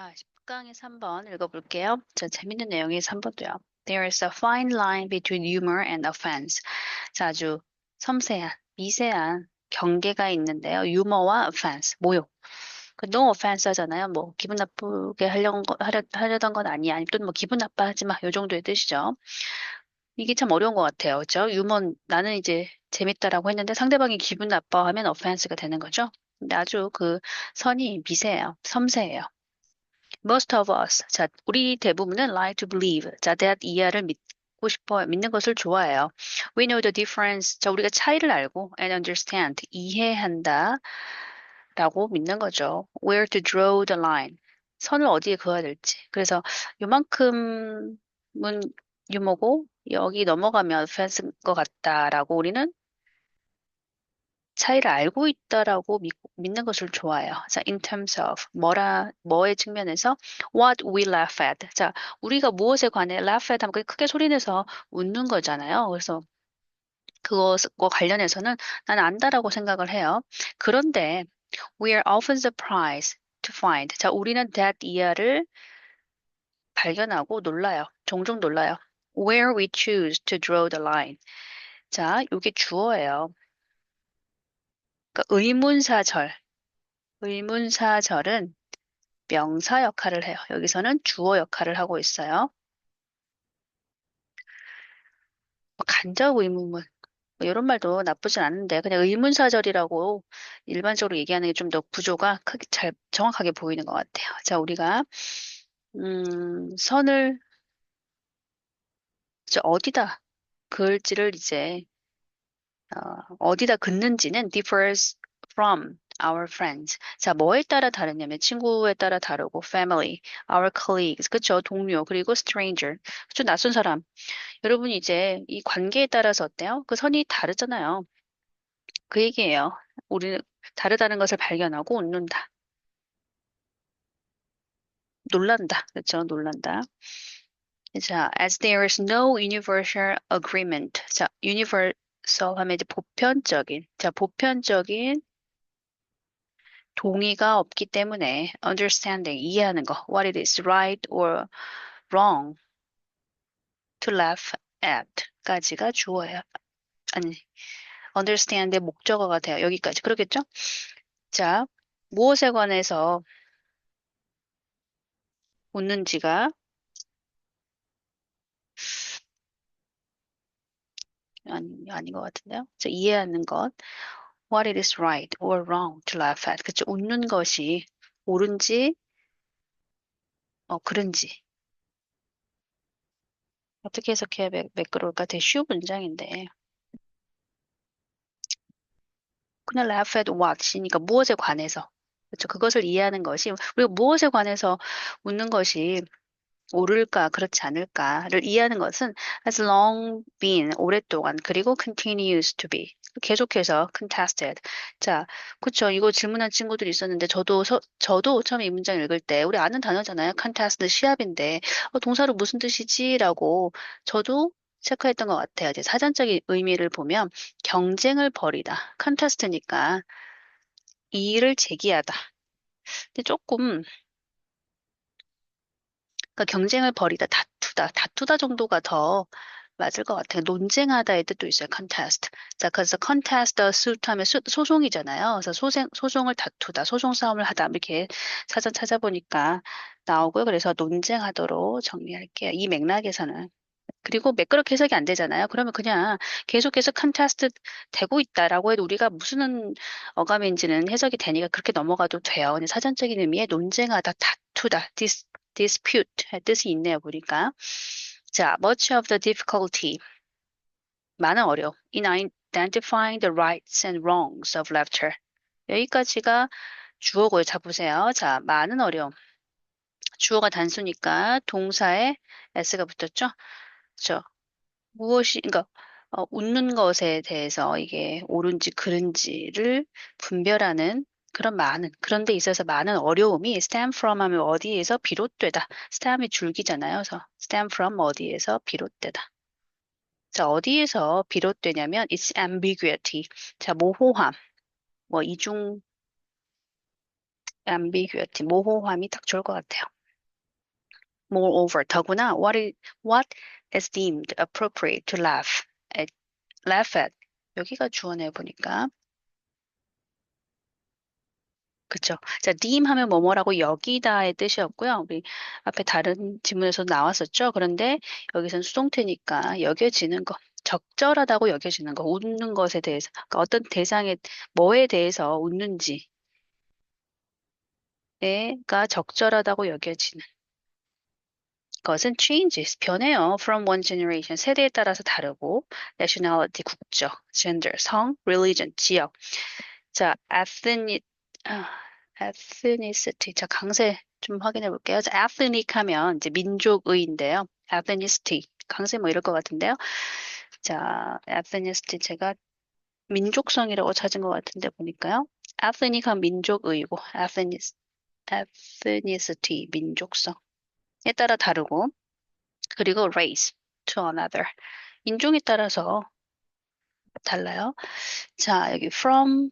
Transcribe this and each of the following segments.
자, 10강의 3번 읽어볼게요. 자, 재밌는 내용이 3번도요. There is a fine line between humor and offense. 자, 아주 섬세한, 미세한 경계가 있는데요. 유머와 offense, 모욕. 그 no offense 하잖아요. 뭐 기분 나쁘게 하려는 거, 하려, 하려던 건 아니야. 아니면 또뭐 기분 나빠하지 마. 요 정도의 뜻이죠. 이게 참 어려운 것 같아요. 그죠? 유머, 나는 이제 재밌다라고 했는데 상대방이 기분 나빠하면 offense가 되는 거죠. 근데 아주 그 선이 미세해요. 섬세해요. Most of us. 자, 우리 대부분은 like to believe. 자, that 이하를 믿고 싶어요. 믿는 것을 좋아해요. We know the difference. 자, 우리가 차이를 알고 and understand. 이해한다. 라고 믿는 거죠. Where to draw the line. 선을 어디에 그어야 될지. 그래서 요만큼은 유머고 여기 넘어가면 offense인 것 같다라고 우리는 차이를 알고 있다라고 믿, 믿는 것을 좋아해요. 자, in terms of 뭐라 뭐의 측면에서 what we laugh at. 자, 우리가 무엇에 관해 laugh at 하면 크게 소리내서 웃는 거잖아요. 그래서 그것과 관련해서는 나는 안다라고 생각을 해요. 그런데 we are often surprised to find. 자, 우리는 that 이하를 발견하고 놀라요. 종종 놀라요. where we choose to draw the line. 자, 이게 주어예요. 그러니까 의문사절. 의문사절은 명사 역할을 해요. 여기서는 주어 역할을 하고 있어요. 뭐 간접 의문문. 뭐 이런 말도 나쁘진 않은데 그냥 의문사절이라고 일반적으로 얘기하는 게 좀 더 구조가 크게 잘 정확하게 보이는 것 같아요. 자, 우리가 음, 선을 어디다 그을지를 이제 어, 어디다 긋는지는 differs from our friends. 자, 뭐에 따라 다르냐면 친구에 따라 다르고 family, our colleagues, 그쵸? 동료, 그리고 stranger, 그쵸? 낯선 사람. 여러분 이제 이 관계에 따라서 어때요? 그 선이 다르잖아요. 그 얘기예요. 우리는 다르다는 것을 발견하고 웃는다. 놀란다. 그쵸? 놀란다. 자, as there is no universal agreement. 자, universal 하면 이제 보편적인, 자, 보편적인 동의가 없기 때문에 understanding, 이해하는 거, what it is right or wrong to laugh at 까지가 주어예요. 아니, understand의 목적어가 돼요. 여기까지. 그러겠죠? 자, 무엇에 관해서 웃는지가 아니, 아닌 것 같은데요. 자, 이해하는 것. What it is right or wrong to laugh at. 그쵸? 웃는 것이 옳은지, 어, 그른지. 어떻게 해석해야 매, 매끄러울까? 되게 쉬운 문장인데. 그냥 laugh at what이니까 무엇에 관해서. 그렇죠. 그것을 이해하는 것이, 우리가 무엇에 관해서 웃는 것이 옳을까, 그렇지 않을까를 이해하는 것은 has long been, 오랫동안, 그리고 continues to be, 계속해서 contested. 자, 그쵸. 이거 질문한 친구들이 있었는데, 저도, 서, 저도 처음에 이 문장 읽을 때, 우리 아는 단어잖아요. contest, 시합인데, 어, 동사로 무슨 뜻이지? 라고 저도 체크했던 것 같아요. 이제 사전적인 의미를 보면, 경쟁을 벌이다. contest니까, 이의를 제기하다. 근데 조금, 그러니까 경쟁을 벌이다, 다투다, 다투다 정도가 더 맞을 것 같아요. 논쟁하다의 뜻도 있어요. contest. 자, 그래서 contest suit 하면 수, 소송이잖아요. 그래서 소생, 소송을 다투다, 소송 싸움을 하다 이렇게 사전 찾아보니까 나오고요. 그래서 논쟁하도록 정리할게요. 이 맥락에서는. 그리고 매끄럽게 해석이 안 되잖아요. 그러면 그냥 계속해서 contest 되고 있다라고 해도 우리가 무슨 어감인지는 해석이 되니까 그렇게 넘어가도 돼요. 사전적인 의미의 논쟁하다, 다투다, dis, dispute 뜻이 있네요. 보니까. 자, much of the difficulty. 많은 어려움. in identifying the rights and wrongs of laughter. 여기까지가 주어고요. 자, 보세요. 자, 많은 어려움. 주어가 단수니까 동사에 s가 붙었죠? 그렇죠? 무엇이, 그러니까 어, 웃는 것에 대해서 이게 옳은지 그른지를 분별하는 그런 많은 그런 데 있어서 많은 어려움이 stem from 하면 어디에서 비롯되다. stem이 줄기잖아요. 그래서 stem from 어디에서 비롯되다. 자, 어디에서 비롯되냐면 its ambiguity. 자, 모호함. 뭐 이중 ambiguity, 모호함이 딱 좋을 것 같아요. Moreover, 더구나 what is, what is deemed appropriate to laugh at, laugh at 여기가 주어네 보니까 그쵸. 자, deem 하면 뭐뭐라고 여기다의 뜻이었고요. 우리 앞에 다른 지문에서 나왔었죠. 그런데 여기선 수동태니까 여겨지는 거, 적절하다고 여겨지는 거, 웃는 것에 대해서, 그러니까 어떤 대상에, 뭐에 대해서 웃는지가 적절하다고 여겨지는 것은 changes, 변해요. from one generation, 세대에 따라서 다르고, nationality, 국적, gender, 성, religion, 지역. 자, ethnic, 아, ethnicity. 자, 강세 좀 확인해 볼게요. 자, ethnic 하면 이제 민족의인데요. ethnicity. 강세 뭐 이럴 것 같은데요. 자, ethnicity 제가 민족성이라고 찾은 것 같은데 보니까요. ethnic 하면 민족의고, ethnic, ethnicity, 민족성에 따라 다르고, 그리고 race to another. 인종에 따라서 달라요. 자, 여기 from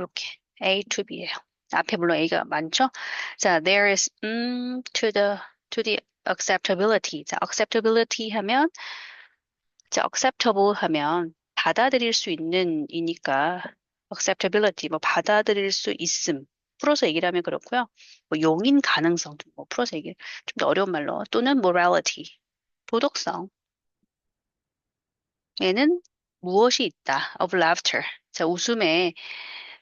이렇게 A to B예요. 앞에 물론 A가 많죠? 자, there is 음, to the to the acceptability. 자, acceptability 하면 자, acceptable 하면 받아들일 수 있는 이니까 acceptability 뭐 받아들일 수 있음. 풀어서 얘기를 하면 그렇고요. 뭐 용인 가능성 뭐 풀어서 얘기 좀 더 어려운 말로 또는 morality 도덕성 에는 무엇이 있다 of laughter 자 웃음에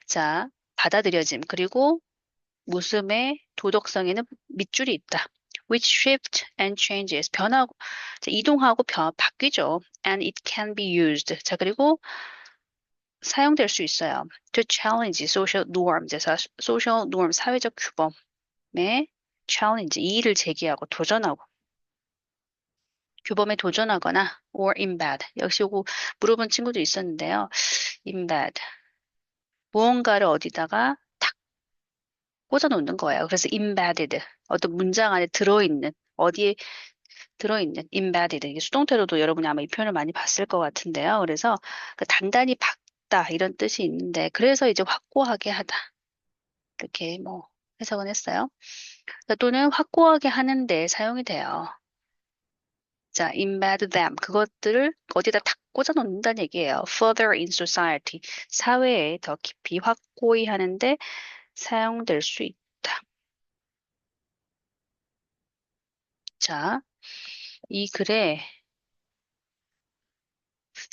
자 받아들여짐 그리고 웃음의 도덕성에는 밑줄이 있다. which shift and changes 변하고 자, 이동하고 변, 바뀌죠. and it can be used 자 그리고 사용될 수 있어요. to challenge social norms 자, social norm 사회적 규범에 challenge 이의를 제기하고 도전하고 규범에 도전하거나 or embed 역시 요거 물어본 친구도 있었는데요. embed 무언가를 어디다가 탁 꽂아 놓는 거예요. 그래서 embedded 어떤 문장 안에 들어있는 어디에 들어있는 embedded 이게 수동태로도 여러분이 아마 이 표현을 많이 봤을 것 같은데요. 그래서 그 단단히 박다 이런 뜻이 있는데 그래서 이제 확고하게 하다 이렇게 뭐 해석은 했어요. 또는 확고하게 하는데 사용이 돼요. 자, embed them. 그것들을 어디다 탁 꽂아 놓는다는 얘기예요. further in society. 사회에 더 깊이 확고히 하는데 사용될 수 있다. 자, 이 글에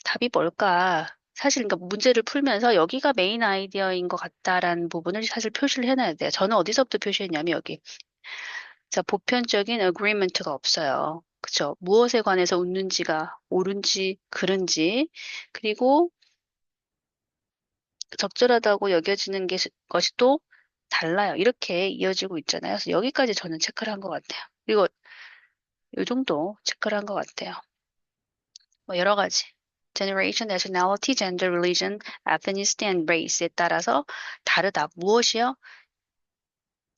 답이 뭘까? 사실 그러니까 문제를 풀면서 여기가 메인 아이디어인 것 같다라는 부분을 사실 표시를 해놔야 돼요. 저는 어디서부터 표시했냐면 여기. 자, 보편적인 agreement가 없어요. 그쵸? 무엇에 관해서 웃는지가 옳은지 그른지 그리고 적절하다고 여겨지는 게, 것이 또 달라요. 이렇게 이어지고 있잖아요. 그래서 여기까지 저는 체크를 한 것 같아요. 그리고 이 정도 체크를 한 것 같아요. 뭐 여러 가지. generation, nationality, gender, religion, ethnicity, and race에 따라서 다르다. 무엇이요?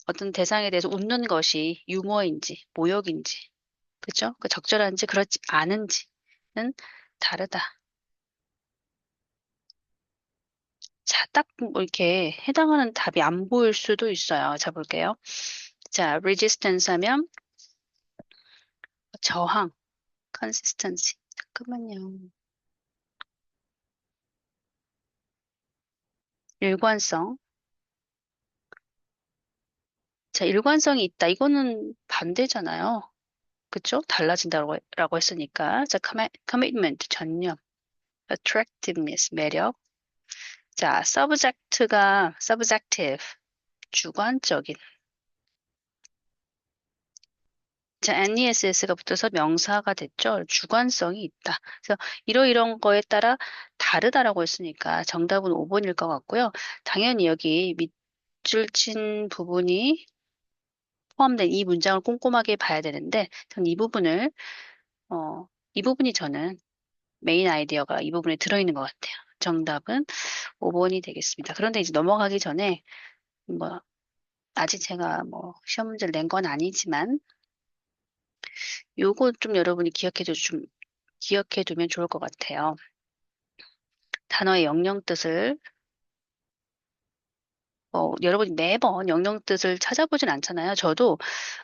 어떤 대상에 대해서 웃는 것이 유머인지, 모욕인지, 그죠? 그 적절한지 그렇지 않은지는 다르다. 자, 딱뭐 이렇게 해당하는 답이 안 보일 수도 있어요. 자, 볼게요. 자, resistance 하면 저항, consistency. 잠깐만요. 일관성. 자, 일관성이 있다. 이거는 반대잖아요. 그쵸? 달라진다고 했으니까. 자, commitment, 전념. attractiveness, 매력. 자, subject가 subjective, 주관적인. 자, NESS가 붙어서 명사가 됐죠. 주관성이 있다. 그래서 이러이런 거에 따라 다르다라고 했으니까 정답은 5번일 것 같고요. 당연히 여기 밑줄 친 부분이 포함된 이 문장을 꼼꼼하게 봐야 되는데 전 이 부분을 어, 이 부분이 저는 메인 아이디어가 이 부분에 들어있는 것 같아요. 정답은 5번이 되겠습니다. 그런데 이제 넘어가기 전에 뭐 아직 제가 뭐 시험 문제를 낸 건 아니지만 요거 좀 여러분이 기억해도 좀 기억해 두면 좋을 것 같아요. 단어의 영영 뜻을 뭐 여러분이 매번 영영 뜻을 찾아보진 않잖아요. 저도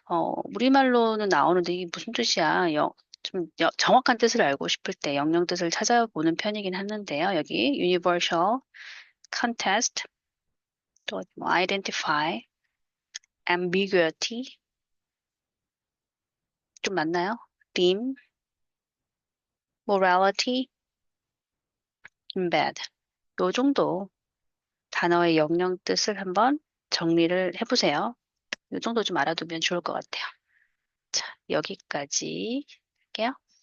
어, 우리말로는 나오는데 이게 무슨 뜻이야? 영, 좀 여- 정확한 뜻을 알고 싶을 때 영영 뜻을 찾아보는 편이긴 하는데요. 여기 universal, contest, 또 뭐 identify, ambiguity 좀 맞나요? theme, morality, embed 요 정도 단어의 영영 뜻을 한번 정리를 해보세요. 요 정도 좀 알아두면 좋을 것 같아요. 자, 여기까지 할게요.